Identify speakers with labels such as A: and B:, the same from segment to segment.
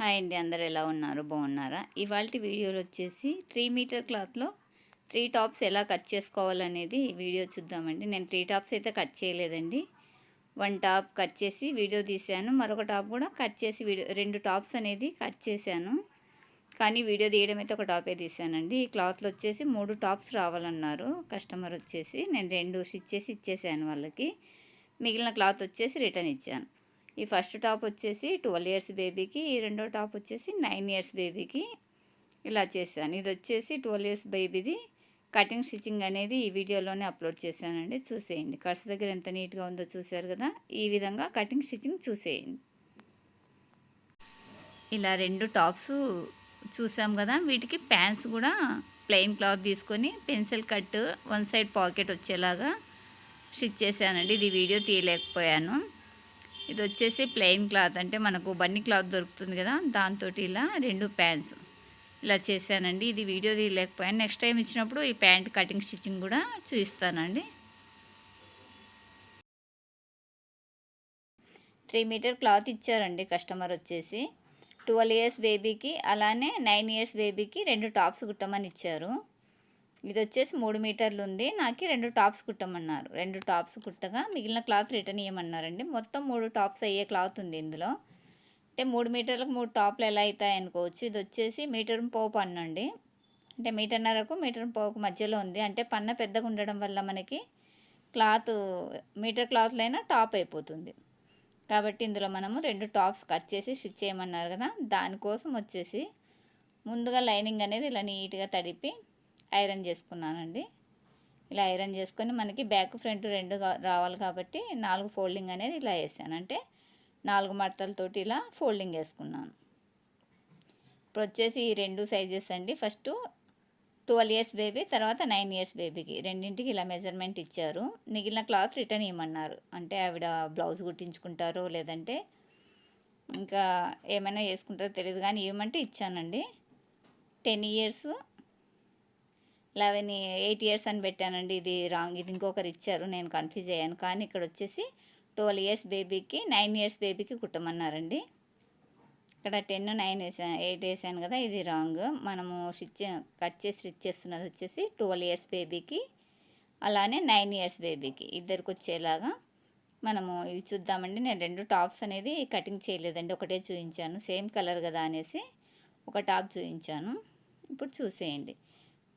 A: Hi అండి అందరు ఎలా ఉన్నారు? బాగున్నారా? ఇవాళ వీడియోలో వచ్చేసి త్రీ మీటర్ క్లాత్లో త్రీ టాప్స్ ఎలా కట్ చేసుకోవాలనేది వీడియో చూద్దామండి. నేను త్రీ టాప్స్ అయితే కట్ చేయలేదండి. వన్ టాప్ కట్ చేసి వీడియో తీశాను. మరొక టాప్ కూడా కట్ చేసి వీడియో రెండు టాప్స్ అనేది కట్ చేశాను. కానీ వీడియో తీయడం అయితే ఒక టాపే తీశానండి. ఈ క్లాత్లో వచ్చేసి మూడు టాప్స్ రావాలన్నారు కస్టమర్ వచ్చేసి. నేను రెండు స్టిచ్ చేసి ఇచ్చేసాను వాళ్ళకి. మిగిలిన క్లాత్ వచ్చేసి రిటర్న్ ఇచ్చాను. ఈ ఫస్ట్ టాప్ వచ్చేసి ట్వెల్వ్ ఇయర్స్ బేబీకి ఈ రెండో టాప్ వచ్చేసి నైన్ ఇయర్స్ బేబీకి ఇలా చేశాను. ఇది వచ్చేసి ట్వెల్వ్ ఇయర్స్ బేబీది. కటింగ్ స్టిచ్చింగ్ అనేది ఈ వీడియోలోనే అప్లోడ్ చేశానండి. చూసేయండి. కట్స్ దగ్గర ఎంత నీట్గా ఉందో చూశారు కదా? ఈ విధంగా కటింగ్ స్టిచ్చింగ్ చూసేయండి. ఇలా రెండు టాప్స్ చూసాం కదా? వీటికి ప్యాంట్స్ కూడా ప్లెయిన్ క్లాత్ తీసుకొని pencil cut one side pocket వచ్చేలాగా స్టిచ్ చేశానండి. ఇది వీడియో తీయలేకపోయాను. ఇది వచ్చేసి ప్లెయిన్ క్లాత్. అంటే మనకు బన్నీ క్లాత్ దొరుకుతుంది కదా దాంతో ఇలా రెండు ప్యాంట్స్. ఇలా చేశానండి. ఇది వీడియో తీయలేకపోయాను. నెక్స్ట్ టైం ఇచ్చినప్పుడు ఈ ప్యాంట్ కటింగ్ స్టిచ్చింగ్ కూడా చూపిస్తానండి. త్రీ మీటర్ క్లాత్ ఇచ్చారండి కస్టమర్ వచ్చేసి. ట్వెల్వ్ ఇయర్స్ బేబీకి అలానే నైన్ ఇయర్స్ బేబీకి రెండు టాప్స్ కుట్టమని ఇచ్చారు. ఇది వచ్చేసి మూడు మీటర్లు ఉంది నాకు రెండు టాప్స్ కుట్టమన్నారు. రెండు టాప్స్ కుట్టగా మిగిలిన క్లాత్ రిటర్న్ ఇవ్వమన్నారండి మొత్తం మూడు టాప్స్ అయ్యే క్లాత్ ఉంది ఇందులో. అంటే మూడు మీటర్లకు మూడు టాప్లు ఎలా అవుతాయి అనుకోవచ్చు. ఇది వచ్చేసి మీటర్ పోపు పన్నండి అంటే మీటర్న్నరకు మీటర్ పోపు మధ్యలో ఉంది. అంటే పన్న పెద్దగా ఉండడం వల్ల మనకి క్లాత్ మీటర్ క్లాత్లైనా టాప్ అయిపోతుంది. కాబట్టి ఇందులో మనము రెండు టాప్స్ కట్ చేసి స్టిచ్ చేయమన్నారు కదా. దానికోసం వచ్చేసి ముందుగా లైనింగ్ అనేది ఇలా నీట్గా తడిపి ఐరన్ చేసుకున్నానండి. ఇలా ఐరన్ చేసుకొని మనకి బ్యాక్ ఫ్రంట్ రెండు రావాలి కాబట్టి నాలుగు ఫోల్డింగ్ అనేది ఇలా వేసాను. అంటే నాలుగు మడతలతోటి ఇలా ఫోల్డింగ్ వేసుకున్నాను. ఇప్పుడు వచ్చేసి ఈ రెండు సైజెస్ అండి. ఫస్ట్ ట్వెల్వ్ ఇయర్స్ బేబీ తర్వాత నైన్ ఇయర్స్ బేబీకి రెండింటికి ఇలా మెజర్మెంట్ ఇచ్చారు. మిగిలిన క్లాత్ రిటర్న్ ఇవ్వమన్నారు. అంటే ఆవిడ బ్లౌజ్ కుట్టించుకుంటారో లేదంటే ఇంకా ఏమైనా వేసుకుంటారో తెలియదు కానీ ఇవ్వమంటే ఇచ్చానండి. Ten years eleven eight years అని పెట్టానండి. ఇది రాంగ్. ఇది ఇంకొకరు ఇచ్చారు. నేను కన్ఫ్యూజ్ అయ్యాను. కానీ ఇక్కడ వచ్చేసి ట్వెల్వ్ ఇయర్స్ బేబీకి నైన్ ఇయర్స్ బేబీకి కుట్టమన్నారండి. ఇక్కడ టెన్ నైన్ వేసాను ఎయిట్ వేసాను కదా ఇది రాంగ్. మనము స్టిచ్ కట్ చేసి స్టిచ్ చేస్తున్నది వచ్చేసి ట్వెల్వ్ ఇయర్స్ బేబీకి అలానే నైన్ ఇయర్స్ బేబీకి. ఇద్దరికి వచ్చేలాగా మనము ఇవి చూద్దామండి. నేను రెండు టాప్స్ అనేది కటింగ్ చేయలేదండి. ఒకటే చూపించాను సేమ్ కలర్ కదా అనేసి ఒక టాప్ చూపించాను ఇప్పుడు చూసేయండి.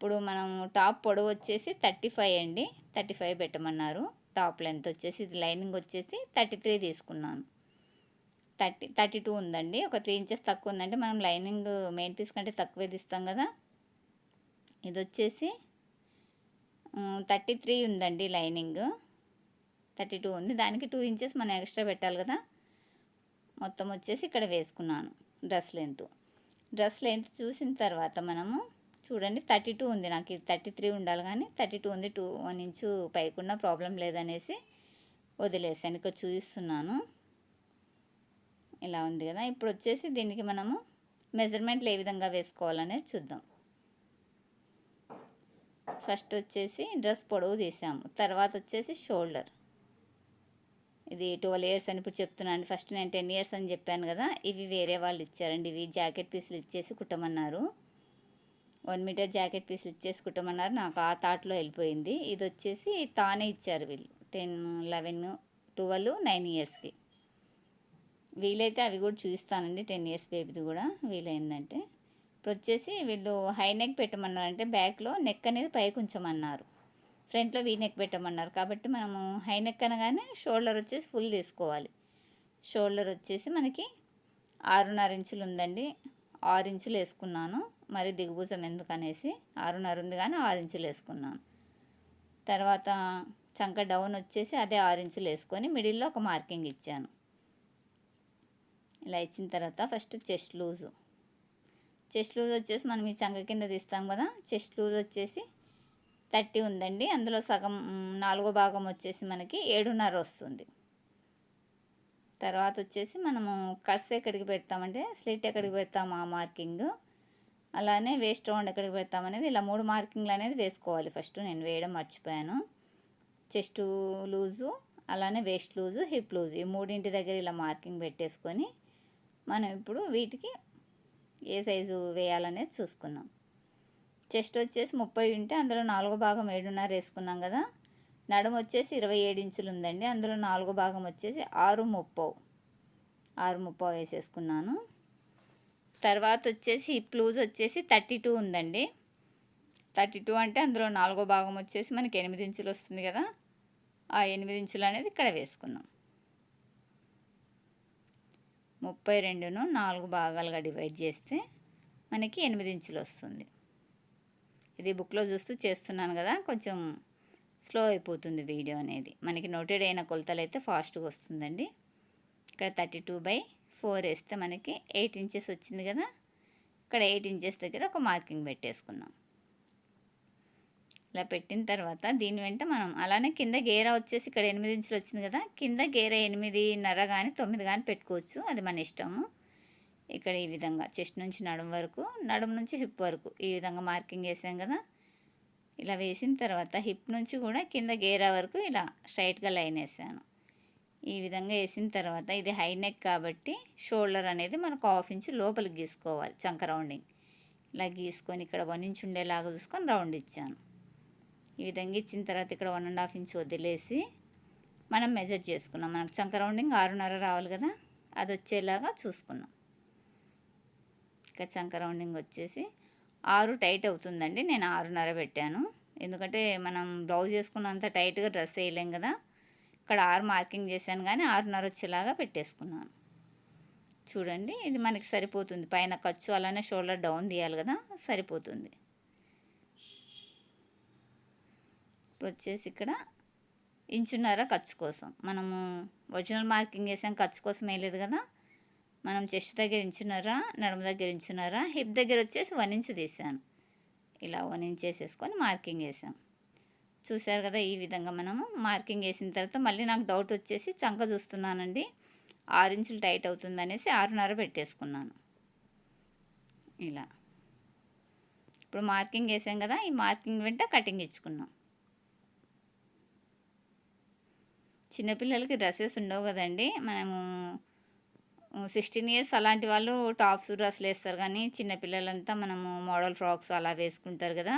A: ఇప్పుడు మనం టాప్ పొడవు వచ్చేసి థర్టీ ఫైవ్ అండి. థర్టీ ఫైవ్ పెట్టమన్నారు. టాప్ లెంత్ వచ్చేసి ఇది లైనింగ్ వచ్చేసి థర్టీ త్రీ తీసుకున్నాను. థర్టీ థర్టీ టూ ఉందండి. ఒక త్రీ ఇంచెస్ తక్కువ ఉందంటే మనం లైనింగ్ మెయిన్ పీస్ కంటే తక్కువే తీస్తాం కదా. ఇది వచ్చేసి థర్టీ త్రీ ఉందండి లైనింగ్. థర్టీ టూ ఉంది. దానికి టూ ఇంచెస్ మనం ఎక్స్ట్రా పెట్టాలి కదా. మొత్తం వచ్చేసి ఇక్కడ వేసుకున్నాను డ్రెస్ లెంత్. డ్రెస్ లెంత్ చూసిన తర్వాత మనము చూడండి థర్టీ టూ ఉంది నాకు. ఇది థర్టీ త్రీ ఉండాలి కానీ థర్టీ టూ ఉంది. టూ వన్ ఇంచు పైకున్న ప్రాబ్లం లేదనేసి వదిలేసాను. ఇక్కడ చూపిస్తున్నాను. ఇలా ఉంది కదా. ఇప్పుడు వచ్చేసి దీనికి మనము మెజర్మెంట్లు ఏ విధంగా వేసుకోవాలనేది చూద్దాం. ఫస్ట్ వచ్చేసి డ్రెస్ పొడవు తీసాము. తర్వాత వచ్చేసి షోల్డర్. ఇది ట్వెల్వ్ ఇయర్స్ అని ఇప్పుడు చెప్తున్నాను. ఫస్ట్ నేను టెన్ ఇయర్స్ అని చెప్పాను కదా. ఇవి వేరే వాళ్ళు ఇచ్చారండి. ఇవి జాకెట్ పీసులు ఇచ్చేసి కుట్టమన్నారు. వన్ మీటర్ జాకెట్ పీస్ ఇచ్చేసుకుంటామన్నారు. నాకు ఆ థాట్లో వెళ్ళిపోయింది. ఇది వచ్చేసి తానే ఇచ్చారు వీళ్ళు. టెన్ లెవెన్ ట్వెల్వ్ నైన్ ఇయర్స్కి. వీలైతే అవి కూడా చూపిస్తానండి టెన్ ఇయర్స్ బేబీది కూడా వీలైందంటే. ఇప్పుడు వచ్చేసి వీళ్ళు హై నెక్ పెట్టమన్నారు అంటే బ్యాక్లో నెక్ అనేది పైకి ఉంచమన్నారు. ఫ్రంట్లో వీ నెక్ పెట్టమన్నారు. కాబట్టి మనము హై నెక్ అనగానే షోల్డర్ వచ్చేసి ఫుల్ తీసుకోవాలి. షోల్డర్ వచ్చేసి మనకి ఆరున్నర ఇంచులు ఉందండి. ఆరు ఇంచులు వేసుకున్నాను. మరి దిగుభూతం ఎందుకనేసి ఆరున్నర ఉంది కానీ ఆరు ఇంచులు వేసుకున్నాను. తర్వాత చంక డౌన్ వచ్చేసి అదే ఆరు ఇంచులు వేసుకొని మిడిల్లో ఒక మార్కింగ్ ఇచ్చాను. ఇలా ఇచ్చిన తర్వాత first chest loose. Chest loose వచ్చేసి మనం ఈ చంక కింద తీస్తాం కదా చెస్ట్ లూజ్ వచ్చేసి థర్టీ ఉందండి. అందులో సగం నాలుగో భాగం వచ్చేసి మనకి ఏడున్నర వస్తుంది. తర్వాత వచ్చేసి మనము కట్స్ ఎక్కడికి పెడతామంటే స్లిట్ ఎక్కడికి పెడతాము ఆ మార్కింగ్. అలానే వేస్ట్ రౌండ్ ఎక్కడికి పెడతామనేది ఇలా మూడు మార్కింగ్లు అనేది వేసుకోవాలి. ఫస్ట్ నేను వేయడం మర్చిపోయాను. చెస్ట్ లూజు అలానే వేస్ట్ లూజు హిప్ లూజు ఈ మూడింటి దగ్గర ఇలా మార్కింగ్ పెట్టేసుకొని మనం ఇప్పుడు వీటికి ఏ సైజు వేయాలనేది చూసుకున్నాం చెస్ట్ వచ్చేసి ముప్పై ఉంటే అందులో నాలుగో భాగం ఏడున్నర వేసుకున్నాం కదా. నడుము వచ్చేసి ఇరవై ఏడు ఇంచులు ఉందండి. అందులో నాలుగో భాగం వచ్చేసి ఆరు ముప్పవు. ఆరు ముప్పై వేసేసుకున్నాను. తర్వాత వచ్చేసి హిప్ లూజ్ వచ్చేసి థర్టీ టూ ఉందండి. థర్టీ టూ అంటే అందులో నాలుగో భాగం వచ్చేసి మనకి ఎనిమిది ఇంచులు వస్తుంది కదా. ఆ ఎనిమిది ఇంచులు అనేది ఇక్కడ వేసుకున్నాం ముప్పై రెండును నాలుగు భాగాలుగా డివైడ్ చేస్తే మనకి ఎనిమిది ఇంచులు వస్తుంది. ఇది బుక్లో చూస్తూ చేస్తున్నాను కదా కొంచెం స్లో అయిపోతుంది వీడియో అనేది. మనకి నోటెడ్ అయిన కొలతలు అయితే ఫాస్ట్గా వస్తుందండి. ఇక్కడ థర్టీ టూ బై ఫోర్ వేస్తే మనకి ఎయిట్ ఇంచెస్ వచ్చింది కదా? ఇక్కడ ఎయిట్ ఇంచెస్ దగ్గర ఒక మార్కింగ్ పెట్టేసుకున్నాం. ఇలా పెట్టిన తర్వాత దీని వెంట మనం అలానే కింద గేరా వచ్చేసి ఇక్కడ ఎనిమిది ఇంచులు వచ్చింది కదా? కింద గేర ఎనిమిదిన్నర కానీ తొమ్మిది కానీ పెట్టుకోవచ్చు. అది మన ఇష్టము. ఇక్కడ ఈ విధంగా చెస్ట్ నుంచి నడుము వరకు నడుము నుంచి హిప్ వరకు ఈ విధంగా మార్కింగ్ వేసాం కదా? ఇలా వేసిన తర్వాత హిప్ నుంచి కూడా కింద గేరా వరకు ఇలా స్ట్రైట్గా లైన్ వేసాను. ఈ విధంగా వేసిన తర్వాత ఇది హై నెక్ కాబట్టి షోల్డర్ అనేది మనకు హాఫ్ ఇంచ్ లోపలికి గీసుకోవాలి చంక రౌండింగ్ ఇలా గీసుకొని ఇక్కడ వన్ ఇంచ్ ఉండేలాగా చూసుకొని రౌండ్ ఇచ్చాను. ఈ విధంగా ఇచ్చిన తర్వాత ఇక్కడ వన్ అండ్ హాఫ్ ఇంచ్ వదిలేసి మనం మెజర్ చేసుకున్నాం. మనకు చంక రౌండింగ్ ఆరున్నర రావాలి కదా అది వచ్చేలాగా చూసుకున్నాం. ఇంకా చంక రౌండింగ్ వచ్చేసి ఆరు టైట్ అవుతుందండి. నేను ఆరున్నర పెట్టాను. ఎందుకంటే మనం బ్లౌజ్ చేసుకున్నంత టైట్గా డ్రెస్ వేయలేం కదా. ఇక్కడ ఆరు మార్కింగ్ చేశాను కానీ ఆరున్నర వచ్చేలాగా పెట్టేసుకున్నాను. చూడండి ఇది మనకి సరిపోతుంది. పైన ఖర్చు అలానే షోల్డర్ డౌన్ తీయాలి కదా సరిపోతుంది. ఇప్పుడు వచ్చేసి ఇక్కడ ఇంచున్నర ఖర్చు కోసం. మనము ఒరిజినల్ మార్కింగ్ వేసాం ఖర్చు కోసం వేయలేదు కదా. మనం చెస్ట్ దగ్గర ఇంచున్నర నడుము దగ్గర ఇంచున్నర హిప్ దగ్గర వచ్చేసి వన్ ఇంచు తీసాను. ఇలా వన్ ఇంచ్ వేసేసుకొని మార్కింగ్ వేసాం చూశారు కదా ఈ విధంగా మనము మార్కింగ్ వేసిన తర్వాత మళ్ళీ నాకు డౌట్ వచ్చేసి చంక చూస్తున్నానండి. ఆరు ఇంచులు టైట్ అవుతుంది అనేసి ఆరున్నర పెట్టేసుకున్నాను. ఇలా. ఇప్పుడు మార్కింగ్ వేసాం కదా ఈ మార్కింగ్ వెంట కటింగ్ ఇచ్చుకున్నాం. చిన్నపిల్లలకి డ్రెస్సెస్ ఉండవు కదండి. మనము సిక్స్టీన్ ఇయర్స్ అలాంటి వాళ్ళు టాప్స్ డ్రెస్సులు వేస్తారు కానీ చిన్నపిల్లలంతా మనము మోడల్ ఫ్రాక్స్ అలా వేసుకుంటారు కదా.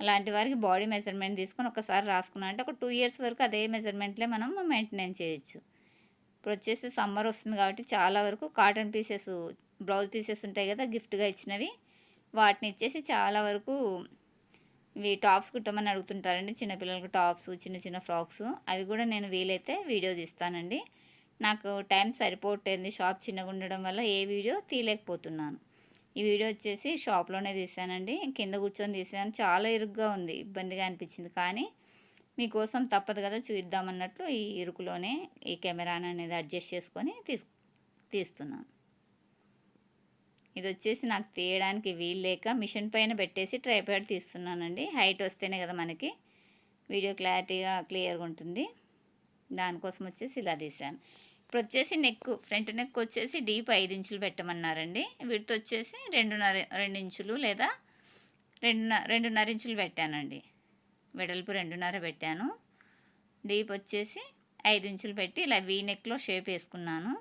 A: అలాంటి వారికి బాడీ మెజర్మెంట్ తీసుకొని ఒకసారి రాసుకున్నా. అంటే ఒక టూ ఇయర్స్ వరకు అదే మెజర్మెంట్లే మనం మెయింటైన్ చేయొచ్చు. ఇప్పుడు వచ్చేసి సమ్మర్ వస్తుంది కాబట్టి చాలా వరకు కాటన్ పీసెస్ బ్లౌజ్ పీసెస్ ఉంటాయి కదా గిఫ్ట్గా ఇచ్చినవి. వాటిని ఇచ్చేసి చాలా వరకు ఇవి టాప్స్ కుట్టమని అడుగుతుంటారండి. చిన్నపిల్లలకు టాప్స్ చిన్న చిన్న ఫ్రాక్స్ అవి కూడా నేను వీలైతే వీడియో తీస్తానండి. నాకు టైం సరిపోతుంది. షాప్ చిన్నగా ఉండడం వల్ల ఏ వీడియో తీయలేకపోతున్నాను. ఈ వీడియో వచ్చేసి షాప్లోనే తీసానండి. కింద కూర్చొని తీసాను. చాలా ఇరుగ్గా ఉంది. ఇబ్బందిగా అనిపించింది. కానీ మీకోసం తప్పదు కదా చూద్దామన్నట్లు ఈ ఇరుకులోనే ఈ కెమెరాని అనేది అడ్జస్ట్ చేసుకొని తీసు తీస్తున్నాను. ఇది వచ్చేసి నాకు తీయడానికి వీలు లేక మిషన్ పైన పెట్టేసి ట్రైపాడ్ తీస్తున్నానండి. హైట్ వస్తేనే కదా మనకి వీడియో క్లారిటీగా క్లియర్గా ఉంటుంది. దానికోసం వచ్చేసి ఇలా తీసాను. ఇప్పుడు వచ్చేసి నెక్ ఫ్రంట్ నెక్ వచ్చేసి డీప్ ఐదు ఇంచులు పెట్టమన్నారండి. వీటితో వచ్చేసి రెండున్నర రెండు ఇంచులు లేదా రెండున్నర రెండున్నర ఇంచులు పెట్టానండి. వెడల్పు రెండున్నర పెట్టాను. డీప్ వచ్చేసి ఐదు ఇంచులు పెట్టి ఇలా వీ నెక్లో షేప్ వేసుకున్నాను.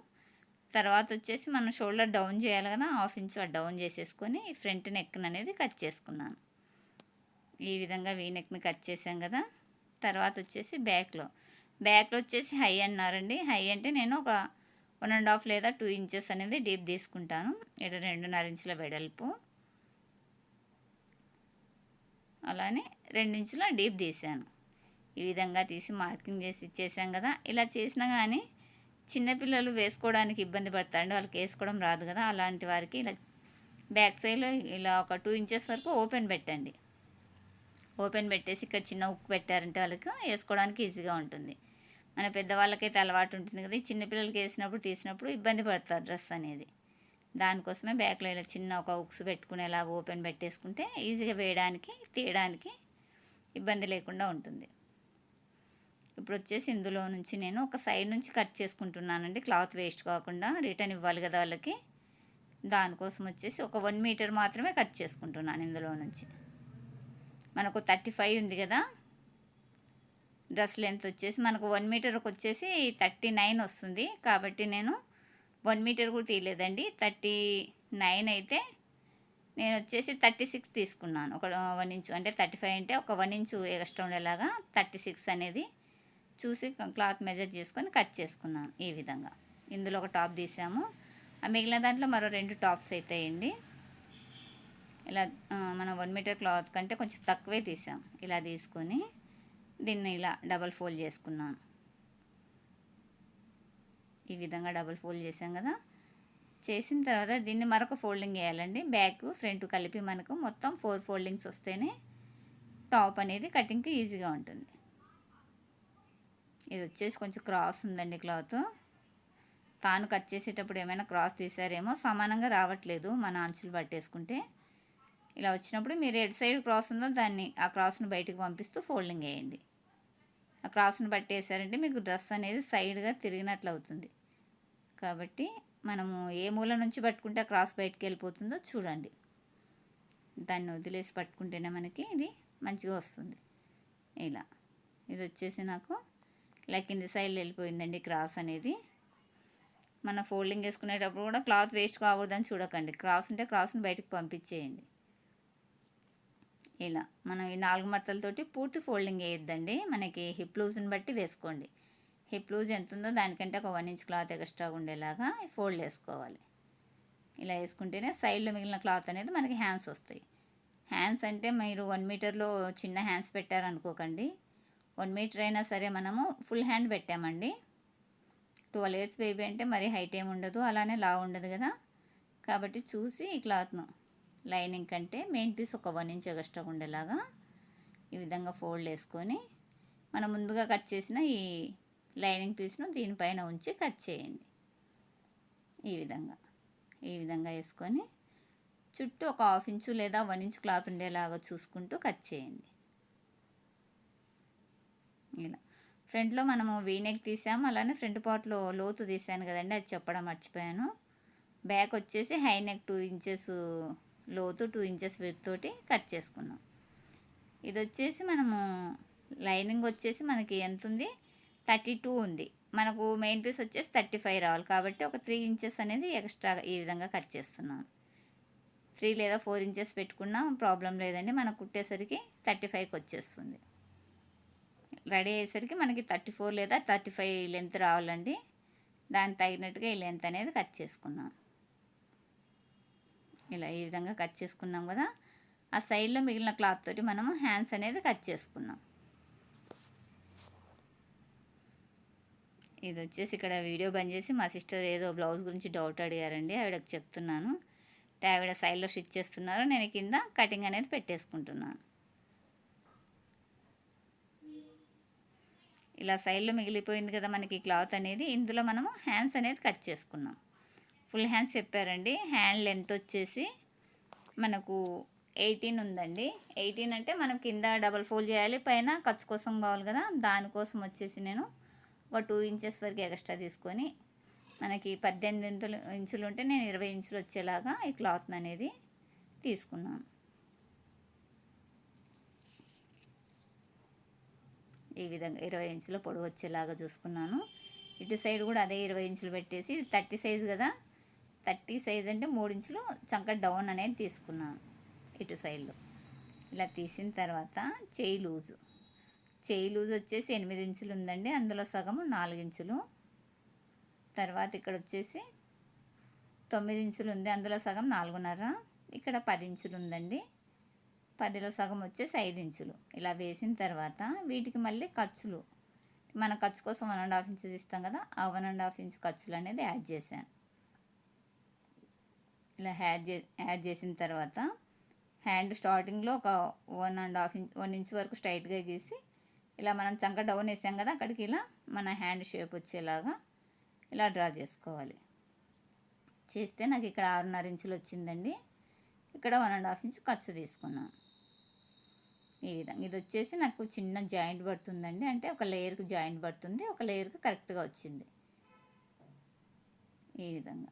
A: తర్వాత వచ్చేసి మనం షోల్డర్ డౌన్ చేయాలి కదా హాఫ్ ఇంచ్ డౌన్ చేసేసుకొని ఫ్రంట్ నెక్ అనేది కట్ చేసుకున్నాను. ఈ విధంగా వీ నెక్ని కట్ చేసాం కదా. తర్వాత వచ్చేసి బ్యాక్లో బ్యాక్లో వచ్చేసి హై అన్నారండి. హై అంటే నేను ఒక వన్ అండ్ హాఫ్ లేదా టూ ఇంచెస్ అనేది డీప్ తీసుకుంటాను. ఇక్కడ రెండున్నర ఇంచుల వెడల్పు. అలానే రెండించుల డీప్ తీసాను. ఈ విధంగా తీసి మార్కింగ్ చేసి ఇచ్చేసాం కదా. ఇలా చేసినా కానీ చిన్నపిల్లలు వేసుకోవడానికి ఇబ్బంది పడతారండి. వాళ్ళకి వేసుకోవడం రాదు కదా. అలాంటి వారికి ఇలా బ్యాక్ సైడ్లో ఇలా ఒక టూ ఇంచెస్ వరకు ఓపెన్ పెట్టండి. ఓపెన్ పెట్టేసి ఇక్కడ చిన్న ఉక్కు పెట్టారంటే వాళ్ళకి వేసుకోవడానికి ఈజీగా ఉంటుంది. మన పెద్దవాళ్ళకైతే అలవాటు ఉంటుంది కదా చిన్నపిల్లలకి వేసినప్పుడు తీసినప్పుడు ఇబ్బంది పడతారు డ్రెస్ అనేది. దానికోసమే బ్యాక్లో ఇలా చిన్న ఒక ఉక్స్ పెట్టుకునేలాగా ఓపెన్ పెట్టేసుకుంటే ఈజీగా వేయడానికి తీయడానికి ఇబ్బంది లేకుండా ఉంటుంది. ఇప్పుడు వచ్చేసి ఇందులో నుంచి నేను ఒక సైడ్ నుంచి కట్ చేసుకుంటున్నానండి క్లాత్ వేస్ట్ కాకుండా రిటర్న్ ఇవ్వాలి కదా వాళ్ళకి. దానికోసం వచ్చేసి ఒక వన్ మీటర్ మాత్రమే కట్ చేసుకుంటున్నాను ఇందులో నుంచి. మనకు థర్టీ ఫైవ్ ఉంది కదా డ్రెస్ లెంత్ వచ్చేసి మనకు వన్ మీటర్కి వచ్చేసి థర్టీ నైన్ వస్తుంది. కాబట్టి నేను వన్ మీటర్ కూడా తీయలేదండి. థర్టీ నైన్ అయితే నేను వచ్చేసి థర్టీ సిక్స్ తీసుకున్నాను. ఒక వన్ ఇంచు అంటే థర్టీ ఫైవ్ అంటే ఒక వన్ ఇంచు ఎక్స్ట్రా ఉండేలాగా థర్టీ సిక్స్ అనేది చూసి క్లాత్ మెజర్ చేసుకొని కట్ చేసుకున్నాను ఈ విధంగా. ఇందులో ఒక టాప్ తీసాము. ఆ మిగిలిన దాంట్లో మరో రెండు టాప్స్ అవుతాయండి ఇలా మనం వన్ మీటర్ క్లాత్ కంటే కొంచెం తక్కువే తీసాం. ఇలా తీసుకొని దీన్ని ఇలా డబల్ ఫోల్డ్ చేసుకున్నాను ఈ విధంగా డబల్ ఫోల్డ్ చేసాం కదా. చేసిన తర్వాత దీన్ని మరొక ఫోల్డింగ్ వేయాలండి. బ్యాక్ ఫ్రంట్ కలిపి మనకు మొత్తం ఫోర్ ఫోల్డింగ్స్ వస్తేనే టాప్ అనేది కటింగ్కి ఈజీగా ఉంటుంది. ఇది వచ్చేసి కొంచెం క్రాస్ ఉందండి క్లాత్. తాను కట్ చేసేటప్పుడు ఏమైనా క్రాస్ తీసారేమో సమానంగా రావట్లేదు మన అంచులు పట్టేసుకుంటే. ఇలా వచ్చినప్పుడు మీరు ఎటు సైడ్ క్రాస్ ఉందో దాన్ని ఆ క్రాస్ను బయటకు పంపిస్తూ ఫోల్డింగ్ వేయండి. ఆ క్రాస్ను పట్టేసారంటే మీకు డ్రెస్ అనేది సైడ్గా తిరిగినట్లు అవుతుంది. కాబట్టి మనము ఏ మూల నుంచి పట్టుకుంటే ఆ క్రాస్ బయటకు వెళ్ళిపోతుందో చూడండి. దాన్ని వదిలేసి పట్టుకుంటేనే మనకి ఇది మంచిగా వస్తుంది. ఇలా. ఇది వచ్చేసి నాకు ఇలా కింది సైడ్ వెళ్ళిపోయిందండి క్రాస్ అనేది. మన ఫోల్డింగ్ వేసుకునేటప్పుడు కూడా క్లాత్ వేస్ట్ కాకూడదని చూడకండి. క్రాస్ ఉంటే క్రాస్ని బయటకు పంపించేయండి. ఇలా మనం ఈ నాలుగు మడతలతోటి పూర్తి ఫోల్డింగ్ వేయొద్దండి. మనకి హిప్ లూజ్ని బట్టి వేసుకోండి. హిప్ లూజ్ ఎంత ఉందో దానికంటే ఒక వన్ ఇంచ్ క్లాత్ ఎక్స్ట్రా ఉండేలాగా ఫోల్డ్ వేసుకోవాలి ఇలా వేసుకుంటేనే సైడ్లో మిగిలిన క్లాత్ అనేది మనకి హ్యాండ్స్ వస్తాయి. హ్యాండ్స్ అంటే మీరు వన్ మీటర్లో చిన్న హ్యాండ్స్ పెట్టారనుకోకండి. వన్ మీటర్ అయినా సరే మనము ఫుల్ హ్యాండ్ పెట్టామండి. ట్వెల్వ్ ఇయర్స్ బేబీ అంటే మరీ హైట్ ఏమి ఉండదు. అలానే లా ఉండదు కదా. కాబట్టి చూసి ఈ క్లాత్ను లైనింగ్ కంటే మెయిన్ పీస్ ఒక వన్ ఇంచ్ ఎక్స్ట్రా ఉండేలాగా ఈ విధంగా ఫోల్డ్ వేసుకొని మనం ముందుగా కట్ చేసిన ఈ లైనింగ్ పీస్ను దీనిపైన ఉంచి కట్ చేయండి. ఈ విధంగా ఈ విధంగా వేసుకొని చుట్టూ ఒక హాఫ్ ఇంచు లేదా వన్ ఇంచ్ క్లాత్ ఉండేలాగా చూసుకుంటూ కట్ చేయండి. ఇలా. ఫ్రంట్లో మనము వీనెక్ తీసాము అలానే ఫ్రంట్ పార్ట్లో లోతు తీసాను కదండి అది చెప్పడం మర్చిపోయాను. బ్యాక్ వచ్చేసి హై నెక్ టూ ఇంచెస్ లోతు టూ ఇంచెస్ విత్ తోటి కట్ చేసుకున్నాం. ఇది వచ్చేసి మనము లైనింగ్ వచ్చేసి మనకి ఎంత ఉంది? థర్టీ టూ ఉంది. మనకు మెయిన్ పీస్ వచ్చేసి థర్టీ ఫైవ్ రావాలి కాబట్టి ఒక త్రీ ఇంచెస్ అనేది ఎక్స్ట్రా ఈ విధంగా కట్ చేస్తున్నాను త్రీ లేదా ఫోర్ ఇంచెస్ పెట్టుకున్నా ప్రాబ్లం లేదండి. మనకు కుట్టేసరికి థర్టీ ఫైవ్కి వచ్చేస్తుంది. రెడీ అయ్యేసరికి మనకి థర్టీ ఫోర్ లేదా థర్టీ ఫైవ్ లెంత్ రావాలండి. దానికి తగినట్టుగా ఈ లెంత్ అనేది కట్ చేసుకున్నాం. ఇలా ఈ విధంగా కట్ చేసుకున్నాం కదా. ఆ సైడ్లో మిగిలిన క్లాత్ తోటి మనము హ్యాండ్స్ అనేది కట్ చేసుకున్నాం. ఇది వచ్చేసి ఇక్కడ వీడియో బంద్ చేసి మా సిస్టర్ ఏదో బ్లౌజ్ గురించి డౌట్ అడిగారండి. ఆవిడకి చెప్తున్నాను. ఆవిడ సైడ్లో స్టిచ్ చేస్తున్నారు. నేను కింద కటింగ్ అనేది పెట్టేసుకుంటున్నాను. ఇలా సైడ్లో మిగిలిపోయింది కదా మనకి క్లాత్ అనేది. ఇందులో మనము హ్యాండ్స్ అనేది కట్ చేసుకున్నాం. ఫుల్ హ్యాండ్స్ చెప్పారండి. హ్యాండ్ లెంత్ వచ్చేసి మనకు ఎయిటీన్ ఉందండి. ఎయిటీన్ అంటే మనం కింద డబల్ ఫోల్డ్ చేయాలి పైన ఖర్చు కోసం కావాలి కదా. దానికోసం వచ్చేసి నేను ఒక టూ ఇంచెస్ వరకు ఎక్స్ట్రా తీసుకొని మనకి పద్దెనిమిది ఇంచులు ఇంచులు ఉంటే నేను ఇరవై ఇంచులు వచ్చేలాగా ఈ క్లాత్ అనేది తీసుకున్నాను. ఈ విధంగా ఇరవై ఇంచుల పొడవు వచ్చేలాగా చూసుకున్నాను. ఇటు సైడ్ కూడా అదే ఇరవై ఇంచులు పెట్టేసి థర్టీ సైజ్ కదా. థర్టీ సైజ్ అంటే మూడు ఇంచులు చంక డౌన్ అనేది తీసుకున్నాను ఇటు సైడ్లో. ఇలా తీసిన తర్వాత చేయి లూజు. చేయి లూజ్ వచ్చేసి ఎనిమిది ఇంచులు ఉందండి. అందులో సగము నాలుగు ఇంచులు. తర్వాత ఇక్కడ వచ్చేసి తొమ్మిది ఇంచులు ఉంది. అందులో సగం నాలుగున్నర. ఇక్కడ పది ఇంచులు ఉందండి. పదిలో సగం వచ్చేసి ఐదు ఇంచులు. ఇలా వేసిన తర్వాత వీటికి మళ్ళీ ఖర్చులు. మన ఖర్చు కోసం వన్ అండ్ హాఫ్ ఇంచు ఇస్తాం కదా ఆ వన్ అండ్ హాఫ్ ఇంచు ఖర్చులు అనేది యాడ్ చేశాను. ఇలా యాడ్ చే యాడ్ చేసిన తర్వాత హ్యాండ్ స్టార్టింగ్లో ఒక one and half inch one inch వరకు స్ట్రైట్గా గీసి ఇలా మనం చంక డౌన్ వేసాం కదా అక్కడికి ఇలా మన హ్యాండ్ షేప్ వచ్చేలాగా ఇలా డ్రా చేసుకోవాలి. చేస్తే నాకు ఇక్కడ ఆరున్నర ఇంచులు వచ్చిందండి. ఇక్కడ వన్ అండ్ హాఫ్ ఇంచ్ ఖర్చు తీసుకున్నాను ఈ విధంగా. ఇది వచ్చేసి నాకు చిన్న జాయింట్ పడుతుందండి. అంటే ఒక లేయర్కి జాయింట్ పడుతుంది. ఒక లేయర్కి కరెక్ట్గా వచ్చింది. ఈ విధంగా.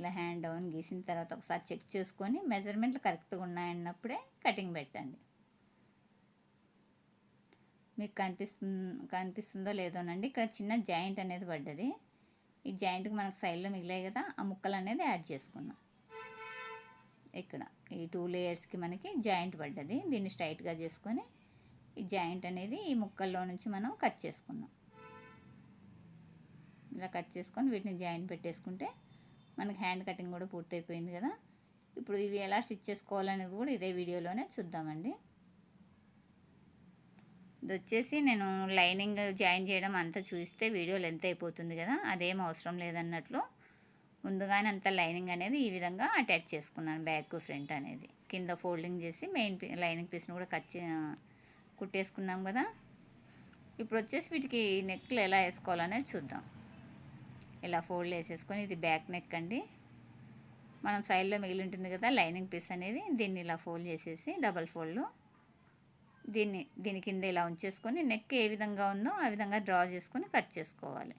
A: ఇలా హ్యాండ్ డౌన్ గీసిన తర్వాత ఒకసారి చెక్ చేసుకొని మెజర్మెంట్లు కరెక్ట్గా ఉన్నాయన్నప్పుడే కటింగ్ పెట్టండి. మీకు కనిపిస్తు కనిపిస్తుందో లేదోనండి ఇక్కడ చిన్న జాయింట్ అనేది పడ్డది. ఈ జాయింట్కి మనకు సైడ్లో మిగిలాయి కదా ఆ ముక్కలు అనేది యాడ్ చేసుకున్నాం. ఇక్కడ ఈ టూ లేయర్స్కి మనకి జాయింట్ పడ్డది. దీన్ని స్ట్రైట్గా చేసుకొని ఈ జాయింట్ అనేది ఈ ముక్కల్లో నుంచి మనం కట్ చేసుకున్నాం. ఇలా కట్ చేసుకొని వీటిని జాయింట్ పెట్టేసుకుంటే మనకి హ్యాండ్ కటింగ్ కూడా పూర్తయిపోయింది కదా. ఇప్పుడు ఇవి ఎలా స్టిచ్ చేసుకోవాలనేది కూడా ఇదే వీడియోలోనే చూద్దామండి. ఇది వచ్చేసి నేను లైనింగ్ జాయిన్ చేయడం అంతా చూస్తే వీడియో లెంత్ అయిపోతుంది కదా. అదేం అవసరం లేదన్నట్లు. ముందుగానే అంత లైనింగ్ అనేది ఈ విధంగా అటాచ్ చేసుకున్నాను బ్యాక్ ఫ్రంట్ అనేది. కింద ఫోల్డింగ్ చేసి మెయిన్ లైనింగ్ పీస్ని కూడా కట్ కుట్టేసుకున్నాం కదా. ఇప్పుడు వచ్చేసి వీటికి నెక్లు ఎలా వేసుకోవాలనేది చూద్దాం. ఇలా ఫోల్డ్ వేసేసుకొని ఇది బ్యాక్ నెక్ అండి. మనం సైడ్లో మిగిలి ఉంటుంది కదా లైనింగ్ పీస్ అనేది దీన్ని ఇలా ఫోల్డ్ చేసేసి డబల్ ఫోల్డ్. దీన్ని దీని కింద ఇలా ఉంచేసుకొని నెక్ ఏ విధంగా ఉందో ఆ విధంగా డ్రా చేసుకొని కట్ చేసుకోవాలి.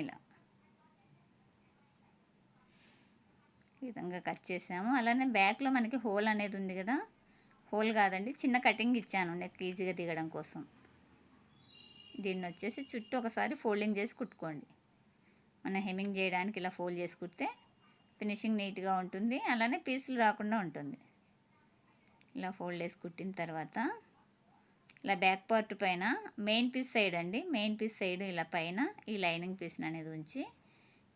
A: ఇలా. ఈ విధంగా కట్ చేసాము. అలానే బ్యాక్లో మనకి హోల్ అనేది ఉంది కదా హోల్ కాదండి చిన్న కటింగ్ ఇచ్చాను నెక్ ఈజీగా దిగడం కోసం. దీన్ని వచ్చేసి చుట్టూ ఒకసారి ఫోల్డింగ్ చేసి కుట్టుకోండి. మనం హెమ్మింగ్ చేయడానికి ఇలా ఫోల్డ్ చేసి కుడితే ఫినిషింగ్ నీట్గా ఉంటుంది. అలానే పీసులు రాకుండా ఉంటుంది. ఇలా ఫోల్డ్ చేసి కుట్టిన తర్వాత ఇలా బ్యాక్ పార్ట్ పైన మెయిన్ పీస్ సైడ్ అండి. మెయిన్ పీస్ సైడ్ ఇలా పైన ఈ లైనింగ్ పీస్ని అనేది ఉంచి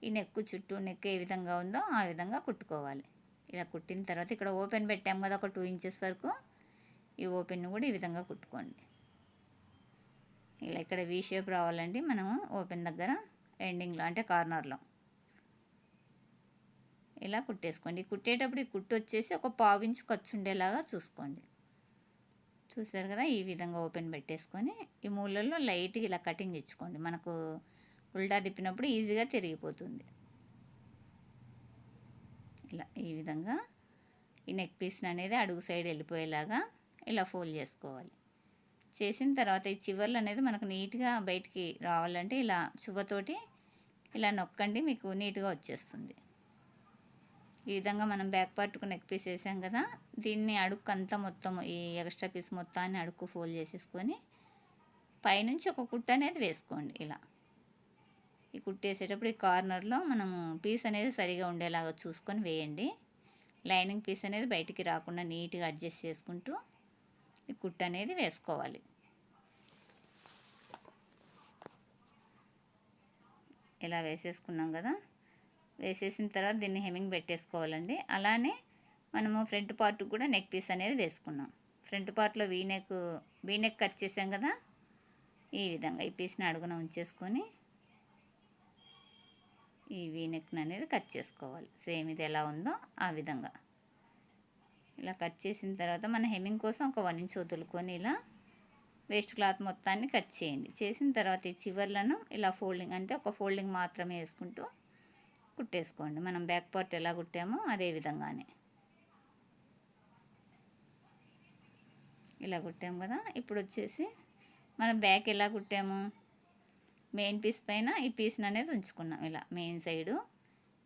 A: ఈ నెక్ చుట్టూ నెక్ ఏ విధంగా ఉందో ఆ విధంగా కుట్టుకోవాలి. ఇలా కుట్టిన తర్వాత ఇక్కడ ఓపెన్ పెట్టాము కదా ఒక టూ ఇంచెస్ వరకు. ఈ ఓపెన్ కూడా ఈ విధంగా కుట్టుకోండి. ఇలా ఇక్కడ వీ షేప్ రావాలండి. మనము ఓపెన్ దగ్గర ఎండింగ్లో అంటే కార్నర్లో ఇలా కుట్టేసుకోండి. కుట్టేటప్పుడు ఈ కుట్టు వచ్చేసి ఒక పావు ఖర్చు ఉండేలాగా చూసుకోండి. చూసారు కదా? ఈ విధంగా ఓపెన్ పెట్టేసుకొని ఈ మూలల్లో లైట్గా ఇలా కటింగ్ ఇచ్చుకోండి. మనకు ఉల్టా తిప్పినప్పుడు ఈజీగా తిరిగిపోతుంది. ఇలా ఈ విధంగా ఈ నెక్ పీస్ని అనేది అడుగు సైడ్ వెళ్ళిపోయేలాగా ఇలా ఫోల్డ్ చేసుకోవాలి. చేసిన తర్వాత ఈ చివర్లు అనేది మనకు నీట్గా బయటికి రావాలంటే ఇలా చువ్వతోటి ఇలా నొక్కండి మీకు నీట్గా వచ్చేస్తుంది. ఈ విధంగా మనం బ్యాక్ పార్ట్కు నెక్ పీస్ వేసాం కదా దీన్ని అడుక్కు అంతా మొత్తం ఈ ఎక్స్ట్రా పీస్ మొత్తాన్ని అడుక్కు ఫోల్డ్ చేసేసుకొని పైనుంచి ఒక కుట్ట అనేది వేసుకోండి ఇలా. ఈ కుట్టేసేటప్పుడు ఈ కార్నర్లో మనము పీస్ అనేది సరిగా ఉండేలాగా చూసుకొని వేయండి. లైనింగ్ పీస్ అనేది బయటికి రాకుండా నీట్గా అడ్జస్ట్ చేసుకుంటూ ఈ కుట్ట అనేది వేసుకోవాలి. ఇలా వేసేసుకున్నాం కదా. వేసేసిన తర్వాత దీన్ని హెమ్మింగ్ పెట్టేసుకోవాలండి. అలానే మనము ఫ్రంట్ పార్ట్ కూడా నెక్ పీస్ అనేది వేసుకున్నాం. ఫ్రంట్ పార్ట్లో V neck V neck cut చేసాం కదా. ఈ విధంగా ఈ పీస్ని అడుగున ఉంచేసుకొని ఈ వీనెక్ అనేది కట్ చేసుకోవాలి. సేమ్ ఇది ఎలా ఉందో ఆ విధంగా. ఇలా కట్ చేసిన తర్వాత మన హెమ్మింగ్ కోసం ఒక వన్ ఇంచ్ వదులుకొని ఇలా వేస్ట్ క్లాత్ మొత్తాన్ని కట్ చేయండి. చేసిన తర్వాత ఈ చివర్లను ఇలా ఫోల్డింగ్ అంటే ఒక ఫోల్డింగ్ మాత్రమే వేసుకుంటూ కుట్టేసుకోండి. మనం బ్యాక్ పార్ట్ ఎలా కుట్టామో అదే విధంగానే. ఇలా కుట్టాము కదా. ఇప్పుడు వచ్చేసి మనం బ్యాక్ ఎలా కుట్టాము? మెయిన్ పీస్ పైన ఈ పీస్ని అనేది ఉంచుకున్నాం. ఇలా మెయిన్ సైడు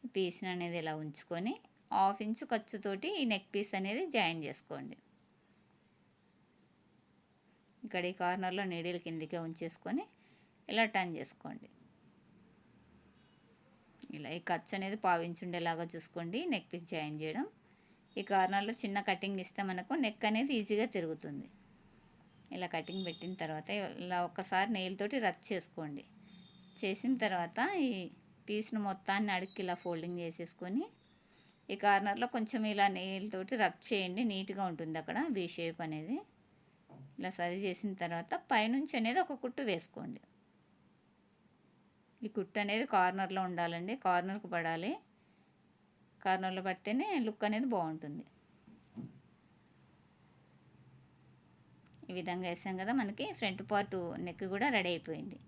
A: ఈ పీస్ని అనేది ఇలా ఉంచుకొని హాఫ్ ఇంచు ఖర్చుతోటి ఈ నెక్ పీస్ అనేది జాయిన్ చేసుకోండి. ఇక్కడ ఈ కార్నర్లో నీడిల్ కిందికే ఉంచేసుకొని ఇలా టర్న్ చేసుకోండి. ఇలా ఈ ఖర్చు అనేది పావించుండేలాగా చూసుకోండి నెక్ పీస్ జాయిన్ చేయడం. ఈ కార్నర్లో చిన్న కటింగ్ ఇస్తే మనకు నెక్ అనేది ఈజీగా తిరుగుతుంది. ఇలా కటింగ్ పెట్టిన తర్వాత ఇలా ఒక్కసారి నెయిల్తోటి రబ్ చేసుకోండి. చేసిన తర్వాత ఈ పీస్ను మొత్తాన్ని అడిగి ఇలా ఫోల్డింగ్ చేసేసుకొని ఈ కార్నర్లో కొంచెం ఇలా నీళ్ళతోటి రబ్ చేయండి. నీట్గా ఉంటుంది అక్కడ వీ షేప్ అనేది. ఇలా సరి చేసిన తర్వాత పైనుంచి అనేది ఒక కుట్టు వేసుకోండి. ఈ కుట్టు అనేది కార్నర్లో ఉండాలండి. కార్నర్కు పడాలి. కార్నర్లో పడితేనే లుక్ అనేది బాగుంటుంది. ఈ విధంగా వేసాం కదా మనకి. ఫ్రంట్ పార్ట్ నెక్ కూడా రెడీ అయిపోయింది.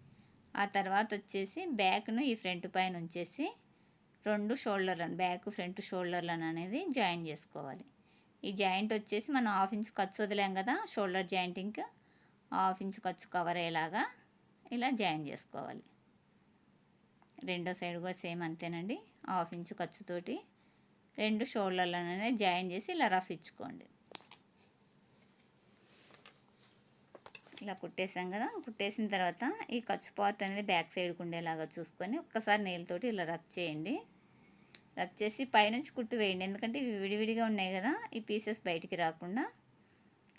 A: ఆ తర్వాత వచ్చేసి బ్యాక్ను ఈ ఫ్రంట్ పైన ఉంచేసి రెండు షోల్డర్లను బ్యాక్ ఫ్రంట్ షోల్డర్లను అనేది జాయిన్ చేసుకోవాలి. ఈ జాయింట్ వచ్చేసి మనం హాఫ్ ఇంచ్ ఖర్చు వదిలాం కదా షోల్డర్ జాయింటింగ్ హాఫ్ ఇంచ్ ఖర్చు కవర్ అయ్యేలాగా ఇలా జాయిన్ చేసుకోవాలి. రెండో సైడ్ కూడా సేమ్ అంతేనండి హాఫ్ ఇంచ్ ఖర్చుతోటి రెండు షోల్డర్లను అనేది జాయిన్ చేసి ఇలా రఫ్ ఇచ్చుకోండి. ఇలా కుట్టేసాం కదా కుట్టేసిన తర్వాత ఈ ఖర్చు పార్ట్ అనేది బ్యాక్ సైడ్కి ఉండేలాగా చూసుకొని ఒక్కసారి నీళ్ళతోటి ఇలా రబ్ చేయండి. రబ్ చేసి పైనుంచి కుట్టు వేయండి. ఎందుకంటే ఇవి విడివిడిగా ఉన్నాయి కదా ఈ పీసెస్ బయటికి రాకుండా.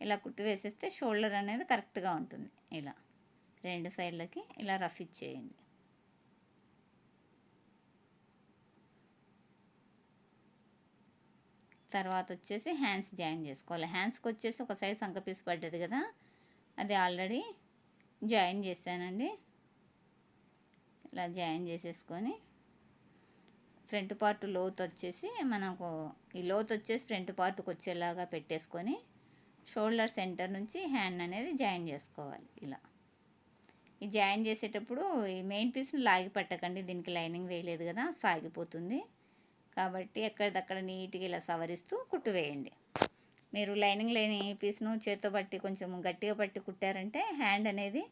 A: ఇలా కుట్టు వేసేస్తే షోల్డర్ అనేది కరెక్ట్గా ఉంటుంది. ఇలా రెండు సైడ్లకి ఇలా రఫ్ ఇచ్చేయండి. తర్వాత వచ్చేసి హ్యాండ్స్ జాయిన్ చేసుకోవాలి. హ్యాండ్స్కి వచ్చేసి ఒక సైడ్ సంక పీస్ పడ్డది కదా అది ఆల్రెడీ జాయిన్ చేశానండి. ఇలా జాయిన్ చేసేసుకొని ఫ్రంట్ పార్ట్ లోత్ వచ్చేసి మనకు ఈ లోత్ వచ్చేసి ఫ్రంట్ పార్ట్కి వచ్చేలాగా పెట్టేసుకొని షోల్డర్ సెంటర్ నుంచి హ్యాండ్ అనేది జాయిన్ చేసుకోవాలి ఇలా. ఈ జాయిన్ చేసేటప్పుడు ఈ మెయిన్ పీస్ని లాగి పట్టకండి దీనికి లైనింగ్ వేయలేదు కదా సాగిపోతుంది. కాబట్టి ఎక్కడిదక్కడ నీట్గా ఇలా సవరిస్తూ కుట్టు వేయండి. మీరు లైనింగ్ లేని పీస్ను చేత్తో పట్టి కొంచెం గట్టిగా పట్టి కుట్టారంటే హ్యాండ్ అనేది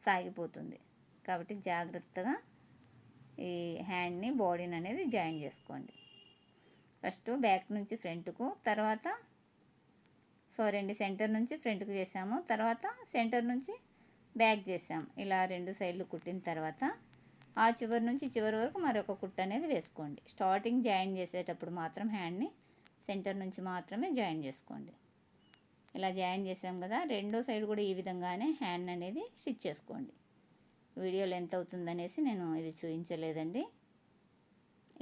A: సాగిపోతుంది. కాబట్టి జాగ్రత్తగా ఈ హ్యాండ్ని బాడీని అనేది జాయిన్ చేసుకోండి. ఫస్ట్ బ్యాక్ నుంచి ఫ్రంట్కు తర్వాత సారీ అండి సెంటర్ నుంచి ఫ్రంట్కు చేసాము తర్వాత సెంటర్ నుంచి బ్యాక్ చేసాము. ఇలా రెండు సైడ్లు కుట్టిన తర్వాత ఆ చివరి నుంచి చివరి వరకు మరొక కుట్ట అనేది వేసుకోండి. స్టార్టింగ్ జాయిన్ చేసేటప్పుడు మాత్రం హ్యాండ్ని సెంటర్ నుంచి మాత్రమే జాయిన్ చేసుకోండి. ఇలా జాయిన్ చేసాం కదా రెండో సైడ్ కూడా ఈ విధంగానే హ్యాండ్ అనేది స్టిచ్ చేసుకోండి. వీడియో ఎంత అవుతుందనేసి నేను ఇది చూపించలేదండి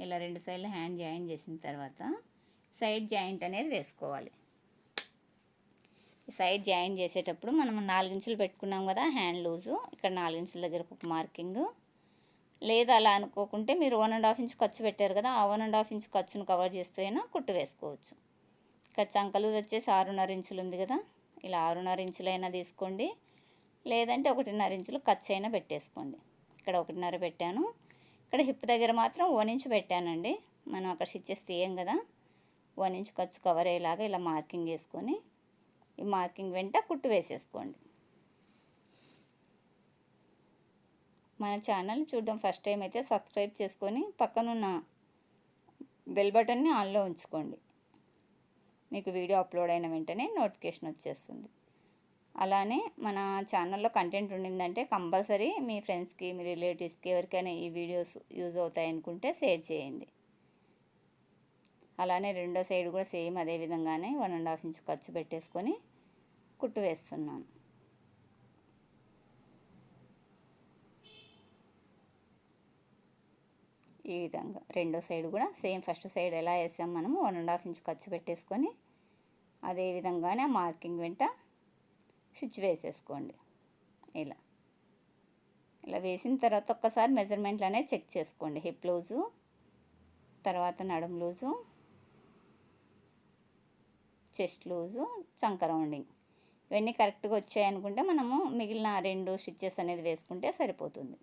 A: ఇలా రెండు సైడ్లు హ్యాండ్ జాయిన్ చేసిన తర్వాత సైడ్ జాయింట్ అనేది వేసుకోవాలి. సైడ్ జాయిన్ చేసేటప్పుడు మనం నాలుగించులు పెట్టుకున్నాం కదా హ్యాండ్ లూజు ఇక్కడ నాలుగించుల దగ్గర ఒక మార్కింగ్. లేదు అలా అనుకోకుంటే మీరు వన్ అండ్ హాఫ్ ఇంచ్ ఖర్చు పెట్టారు కదా ఆ వన్ అండ్ హాఫ్ ఇంచ్ ఖర్చును కవర్ చేస్తూ అయినా కుట్టు వేసుకోవచ్చు. ఇక్కడ చంకలు వచ్చేసి ఆరున్నర ఇంచులు ఉంది కదా ఇలా ఆరున్నర ఇంచులైనా తీసుకోండి. లేదంటే ఒకటిన్నర ఇంచులు ఖర్చు అయినా పెట్టేసుకోండి. ఇక్కడ ఒకటిన్నర పెట్టాను. ఇక్కడ హిప్ దగ్గర మాత్రం వన్ ఇంచ్ పెట్టానండి. మనం అక్కడ స్టిచ్చెస్ తీయం కదా? వన్ ఇంచ్ ఖర్చు కవర్ అయ్యేలాగా ఇలా మార్కింగ్ వేసుకొని ఈ మార్కింగ్ వెంట కుట్టు వేసేసుకోండి. మన ఛానల్ చూడడం ఫస్ట్ టైం అయితే సబ్స్క్రైబ్ చేసుకొని పక్కనున్న బెల్ బటన్ని ఆన్లో ఉంచుకోండి. మీకు వీడియో అప్లోడ్ అయిన వెంటనే నోటిఫికేషన్ వచ్చేస్తుంది. అలానే మన ఛానల్లో కంటెంట్ ఉండిందంటే కంపల్సరీ మీ ఫ్రెండ్స్కి మీ రిలేటివ్స్కి ఎవరికైనా ఈ వీడియోస్ యూజ్ అవుతాయి అనుకుంటే షేర్ చేయండి. అలానే రెండో సైడ్ కూడా సేమ్ అదే విధంగానే వన్ అండ్ హాఫ్ ఇంచ్ ఖర్చు పెట్టేసుకొని కుట్టు వేస్తున్నాను. ఈ విధంగా రెండో సైడ్ కూడా సేమ్ ఫస్ట్ సైడ్ ఎలా వేసాం మనము వన్ అండ్ హాఫ్ ఇంచ్ ఖర్చు పెట్టేసుకొని అదే విధంగానే మార్కింగ్ వెంట స్టిచ్ వేసేసుకోండి. ఇలా. ఇలా వేసిన తర్వాత ఒక్కసారి మెజర్మెంట్లు అనేది చెక్ చేసుకోండి. హిప్ లూజు తర్వాత నడుము లూజు చెస్ట్ లూజు చంక రౌండింగ్. ఇవన్నీ కరెక్ట్గా వచ్చాయనుకుంటే మనము మిగిలిన రెండు స్టిచ్చెస్ అనేది వేసుకుంటే సరిపోతుంది.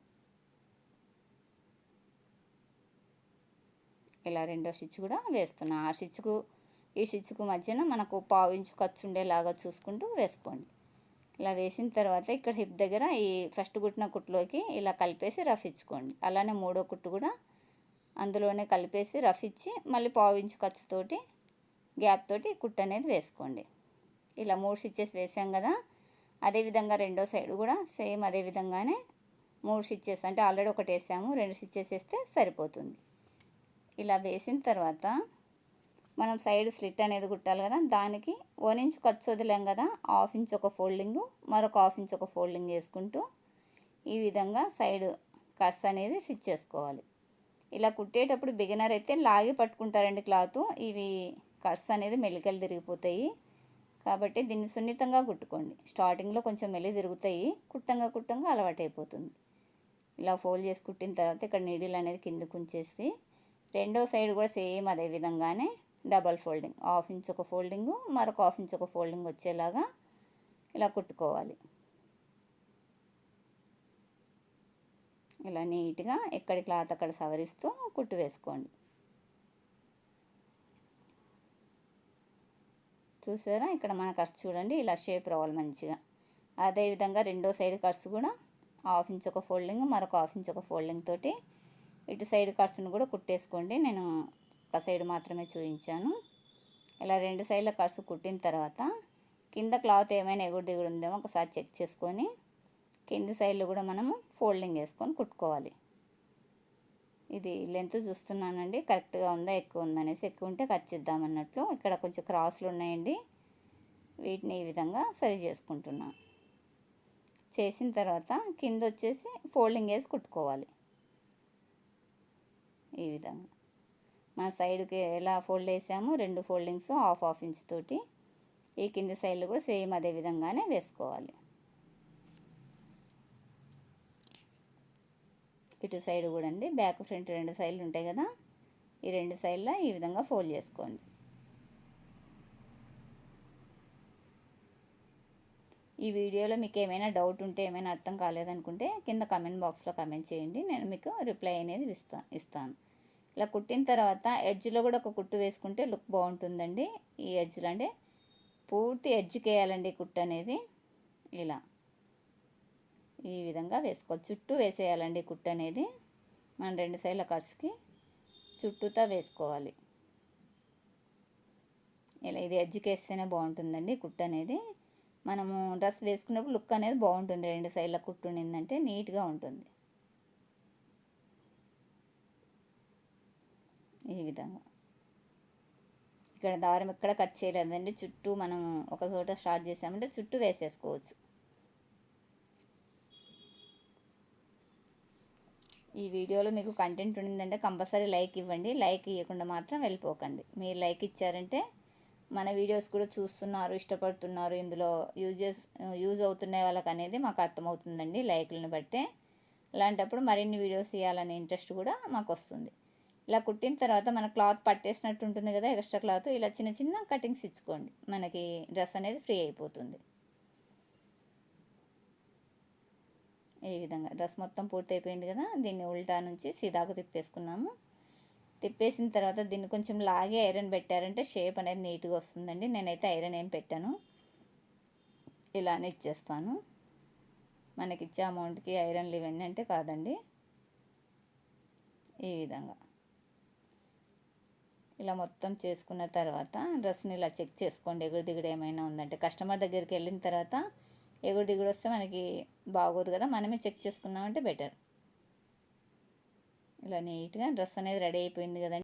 A: ఇలా రెండో స్టిచ్ కూడా వేస్తున్నాం. ఆ స్టిచ్కు ఈ స్టిచ్కు మధ్యన మనకు పావు ఇంచు ఖర్చు ఉండేలాగా చూసుకుంటూ వేసుకోండి. ఇలా వేసిన తర్వాత ఇక్కడ హిప్ దగ్గర ఈ ఫస్ట్ కుట్టిన కుట్టులోకి ఇలా కలిపేసి రఫ్ ఇచ్చుకోండి. అలానే మూడో కుట్టు కూడా అందులోనే కలిపేసి రఫ్ ఇచ్చి మళ్ళీ పావించు ఖర్చుతోటి గ్యాప్ తోటి కుట్టు అనేది వేసుకోండి. ఇలా మూడు స్టిచ్చెస్ వేసాం కదా అదేవిధంగా రెండో సైడ్ కూడా సేమ్ అదే విధంగానే మూడు స్టిచ్చెస్ అంటే ఆల్రెడీ ఒకటి వేసాము రెండు స్టిచ్చెస్ వేస్తే సరిపోతుంది. ఇలా వేసిన తర్వాత మనం సైడ్ స్లిట్ అనేది కుట్టాలి కదా దానికి వన్ ఇంచ్ ఖర్చు వదిలాం కదా హాఫ్ ఇంచ్ ఒక ఫోల్డింగ్ మరొక హాఫ్ ఇంచ్ ఒక ఫోల్డింగ్ చేసుకుంటూ ఈ విధంగా సైడ్ కట్స్ అనేది స్టిచ్ చేసుకోవాలి. ఇలా కుట్టేటప్పుడు బిగినర్ అయితే లాగి పట్టుకుంటారండి క్లాత్ ఇవి కట్స్ అనేది మెలికలు తిరిగిపోతాయి. కాబట్టి దీన్ని సున్నితంగా కుట్టుకోండి. స్టార్టింగ్లో కొంచెం మెల్లి తిరుగుతాయి కుట్టంగా కుట్టంగా అలవాటైపోతుంది ఇలా ఫోల్డ్ చేసి కుట్టిన తర్వాత ఇక్కడ నీడిల్ అనేది కిందకు ఉంచేసి రెండో సైడ్ కూడా సేమ్ అదే విధంగానే డబల్ ఫోల్డింగ్. హాఫ్ ఇంచ్ ఒక ఫోల్డింగ్ మరొక హాఫ్ ఇంచ్ ఒక ఫోల్డింగ్ వచ్చేలాగా ఇలా కుట్టుకోవాలి. ఇలా నీట్గా ఎక్కడి క్లాత్ అక్కడ సవరిస్తూ కుట్టు వేసుకోండి. చూసారా? ఇక్కడ మన ఖర్చు చూడండి ఇలా షేప్ రావాలి మంచిగా. అదేవిధంగా రెండో సైడ్ ఖర్చు కూడా హాఫ్ ఇంచ్ ఒక ఫోల్డింగ్ మరొక హాఫ్ ఇంచ్ ఒక ఫోల్డింగ్ తోటి ఇటు సైడ్ ఖర్చును కూడా కుట్టేసుకోండి. నేను ఒక సైడ్ మాత్రమే చూపించాను ఇలా రెండు సైడ్ల ఖర్చు కుట్టిన తర్వాత కింద క్లాత్ ఏమైనా ఎగుడు దిగుడు ఉందేమో ఒకసారి చెక్ చేసుకొని కింది సైడ్లో కూడా మనము ఫోల్డింగ్ వేసుకొని కుట్టుకోవాలి. ఇది లెంత్ చూస్తున్నానండి. కరెక్ట్గా ఉందా ఎక్కువ ఉందా అనేసి ఎక్కువ ఉంటే కట్ చేద్దామన్నట్లు ఇక్కడ కొంచెం క్రాస్లు ఉన్నాయండి. వీటిని ఈ విధంగా సరి చేసుకుంటున్నాను చేసిన తర్వాత కింద వచ్చేసి ఫోల్డింగ్ వేసి కుట్టుకోవాలి. ఈ విధంగా. మన సైడ్కి ఎలా ఫోల్డ్ వేసామో రెండు ఫోల్డింగ్స్ హాఫ్ హాఫ్ ఇంచ్ తోటి ఈ కింది సైడ్లు కూడా సేమ్ అదే విధంగానే వేసుకోవాలి. ఇటు సైడ్ కూడా అండి బ్యాక్ ఫ్రంట్ రెండు సైడ్లు ఉంటాయి కదా ఈ రెండు సైడ్ల ఈ విధంగా ఫోల్డ్ చేసుకోండి. ఈ వీడియోలో మీకు ఏమైనా డౌట్ ఉంటే ఏమైనా అర్థం కాలేదనుకుంటే కింద కమెంట్ బాక్స్లో కమెంట్ చేయండి నేను మీకు రిప్లై అనేది ఇస్తా ఇస్తాను. ఇలా కుట్టిన తర్వాత ఎడ్జ్లో కూడా ఒక కుట్టు వేసుకుంటే లుక్ బాగుంటుందండి. ఈ ఎడ్జ్లో అంటే పూర్తి ఎడ్జ్కి వేయాలండి కుట్టు అనేది. ఇలా ఈ విధంగా వేసుకోవాలి. చుట్టూ వేసేయాలండి కుట్టు అనేది. మనం రెండు సైడ్ల కట్స్కి చుట్టూతా వేసుకోవాలి. ఇలా ఇది ఎడ్జ్కి వేస్తేనే బాగుంటుందండి కుట్టు అనేది. మనము డ్రెస్ వేసుకున్నప్పుడు లుక్ అనేది బాగుంటుంది. రెండు సైడ్ల కుట్టు ఉండిందంటే నీట్గా ఉంటుంది. ఈ విధంగా. ఇక్కడ దారం ఎక్కడ కట్ చేయలేదండి. చుట్టూ మనం ఒక చోట స్టార్ట్ చేసామంటే చుట్టూ వేసేసుకోవచ్చు. ఈ వీడియోలో మీకు కంటెంట్ ఉండిందంటే కంపల్సరీ లైక్ ఇవ్వండి. లైక్ ఇవ్వకుండా మాత్రం వెళ్ళిపోకండి. మీరు లైక్ ఇచ్చారంటే మన వీడియోస్ కూడా చూస్తున్నారు ఇష్టపడుతున్నారు. ఇందులో యూజెస్ యూజ్ అవుతున్నాయి వాళ్ళకి అనేది మాకు అర్థమవుతుందండి లైక్లను బట్టే. అలాంటప్పుడు మరిన్ని వీడియోస్ ఇవ్వాలనే ఇంట్రెస్ట్ కూడా మాకు వస్తుంది. ఇలా కుట్టిన తర్వాత మన క్లాత్ పట్టేసినట్టు ఉంటుంది కదా ఎక్స్ట్రా క్లాత్ ఇలా చిన్న చిన్న కటింగ్స్ ఇచ్చుకోండి. మనకి డ్రెస్ అనేది ఫ్రీ అయిపోతుంది. ఈ విధంగా డ్రెస్ మొత్తం పూర్తయిపోయింది కదా దీన్ని ఉల్టా నుంచి సీదాకు తిప్పేసుకున్నాము. తిప్పేసిన తర్వాత దీన్ని కొంచెం లాగే ఐరన్ పెట్టారంటే షేప్ అనేది నీట్గా వస్తుందండి. నేనైతే ఐరన్ ఏం పెట్టాను. ఇలానే ఇచ్చేస్తాను. మనకి ఇచ్చే అమౌంట్కి ఐరన్లు ఇవన్నీ అంటే కాదండి. ఈ విధంగా. ఇలా మొత్తం చేసుకున్న తర్వాత డ్రెస్ని ఇలా చెక్ చేసుకోండి. ఎగుడు దిగుడు ఏమైనా ఉందంటే కస్టమర్ దగ్గరికి వెళ్ళిన తర్వాత ఎగుడు దిగుడు వస్తే మనకి బాగోదు కదా మనమే చెక్ చేసుకున్నామంటే బెటర్. ఇలా నీట్గా డ్రెస్ అనేది రెడీ అయిపోయింది కదండి.